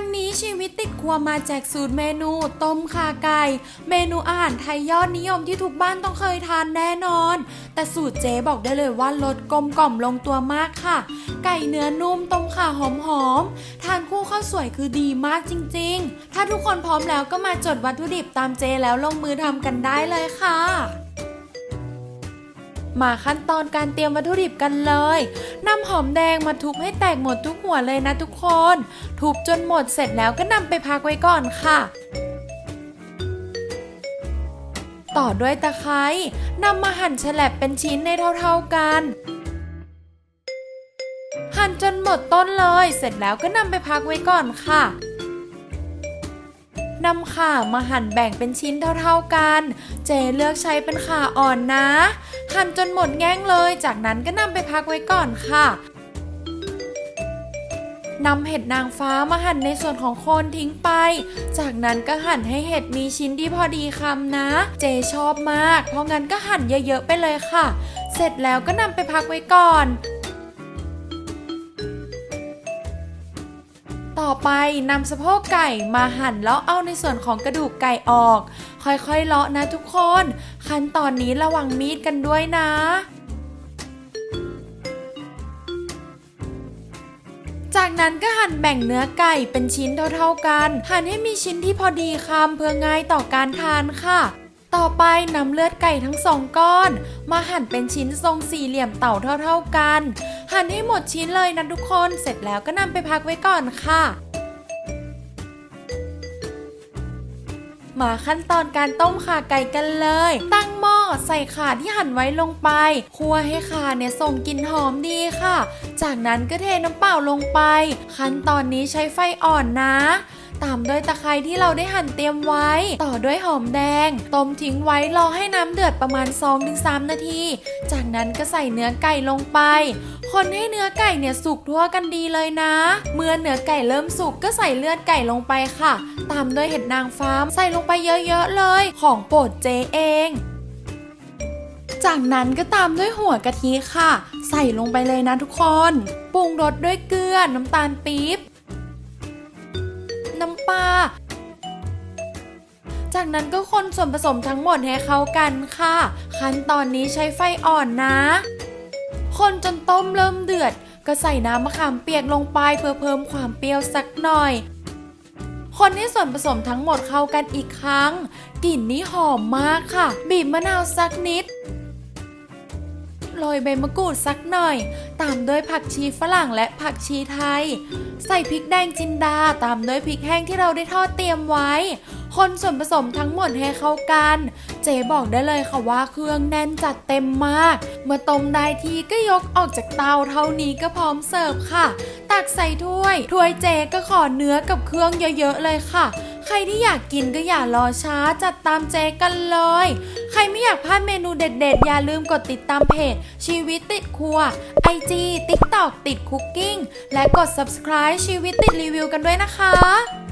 วันนี้ชีวิตติดครัวมาแจกสูตรเมนู ต้มข่าไก่ เมนูอาหารไทยยอดนิยมที่ทุกบ้านต้องเคยทานแน่นอน แต่สูตรเจ๊บอกได้เลยว่าลดกลมกล่อมลงตัวมากค่ะ ไก่เนื้อนุ่มต้มข่าหอมๆทานคู่ข้าวสวยคือดีมากจริง ๆ ถ้าทุกคนพร้อมแล้วก็มาจดวัตถุดิบตามเจแล้วลงมือทำกันได้เลยค่ะ มาขั้นตอนการเตรียมวัตถุดิบกันเลยนำหอมแดงมาทุบให้แตกหมดทุกหัวเลยนะทุกคน ทุบจนหมดเสร็จแล้วก็นำไปพักไว้ก่อนค่ะต่อด้วยตะไคร้นำมาหั่นแฉลบเป็นชิ้นในเท่าๆกัน หั่นจนหมดต้นเลย เสร็จแล้วก็นำไปพักไว้ก่อนค่ะนำข่ามาหั่นแบ่งเป็นชิ้นเท่าๆกัน เจเลือกใช้เป็นข่าอ่อนนะ หั่นจนหมดแง่งเลย จากนั้นก็นำไปพักไว้ก่อนค่ะนำเห็ดนางฟ้ามาหั่นในส่วนของโคนทิ้งไป จากนั้นก็หั่นให้เห็ดมีชิ้นที่พอดีคำนะ เจชอบมาก เพราะงั้นก็หั่นเยอะๆไปเลยค่ะ เสร็จแล้วก็นำไปพักไว้ก่อน ต่อไปนำสะโพกไก่มาหั่นแล้วเอาในส่วนของกระดูกไก่ออก ค่อยๆเลาะนะทุกคน ขั้นตอนนี้ระวังมีดกันด้วยนะจากนั้นก็หั่นแบ่งเนื้อไก่เป็นชิ้นเท่าๆกัน หั่นให้มีชิ้นที่พอดีคำเพื่อง่ายต่อการทานค่ะ ต่อไปนำเลือดไก่ทั้งสองก้อน มาหั่นเป็นชิ้นทรงสี่เหลี่ยมเต่าเท่าๆกัน หั่นให้หมดชิ้นเลยนะทุกคนเสร็จแล้วก็นำไปพักไว้ก่อนค่ะ มาขั้นตอนการต้มข่าไก่กันเลย ตั้งหม้อใส่ข่าที่หั่นไว้ลงไป คั่วให้ข่าเนี่ยส่งกลิ่นหอมดีค่ะ จากนั้นก็เทน้ำเปล่าลงไป ขั้นตอนนี้ใช้ไฟอ่อนนะ ตามด้วยตะไคร้ที่เราได้หั่นเตรียมไว้ ต่อด้วยหอมแดง ต้มทิ้งไว้รอให้น้ำเดือดประมาณ 2-3 นาที จากนั้นก็ใส่เนื้อไก่ลงไป คนให้เนื้อไก่เนี่ยสุกทั่วกันดีเลยนะ เมื่อเนื้อไก่เริ่มสุกก็ใส่เลือดไก่ลงไปค่ะ ตามด้วยเห็ดนางฟ้าใส่ลงไปเยอะๆเลย ของโปรดเจเองจากนั้นก็ตามด้วยหัวกะทิค่ะ ใส่ลงไปเลยนะทุกคน ปรุงรสด้วยเกลือน้ำตาลปี๊บ ปลา จากนั้นก็คนส่วนผสมทั้งหมดให้เข้ากันค่ะ ขั้นตอนนี้ใช้ไฟอ่อนนะ คนจนต้มเริ่มเดือด ก็ใส่น้ำมะขามเปียกลงไปเพื่อเพิ่มความเปรี้ยวสักหน่อย คนให้ส่วนผสมทั้งหมดเข้ากันอีกครั้ง กลิ่นนี้หอมมากค่ะ บีบมะนาวสักนิด โรยใบมะกรูดสักหน่อย ตามด้วยผักชีฝรั่งและผักชีไทย ใส่พริกแดงจินดาตามด้วยพริกแห้งที่เราได้ทอดเตรียมไว้ คนส่วนผสมทั้งหมดให้เข้ากัน เจ๊บอกได้เลยค่ะว่าเครื่องแน่นจัดเต็มมาก เมื่อต้มได้ทีก็ยกออกจากเตาเท่านี้ก็พร้อมเสิร์ฟค่ะ ตักใส่ถ้วย ถ้วยเจก็ขอเนื้อกับเครื่องเยอะๆเลยค่ะ ใครที่อยากกินก็อย่ารอช้าจัดตามเจกันเลย ใครไม่อยากพลาดเมนูเด็ดๆ อย่าลืมกดติดตามเพจ ชีวิตติดครัว IG TikTok ติดคุกกิ้งและกด subscribe ชีวิตติดรีวิวกันด้วยนะคะ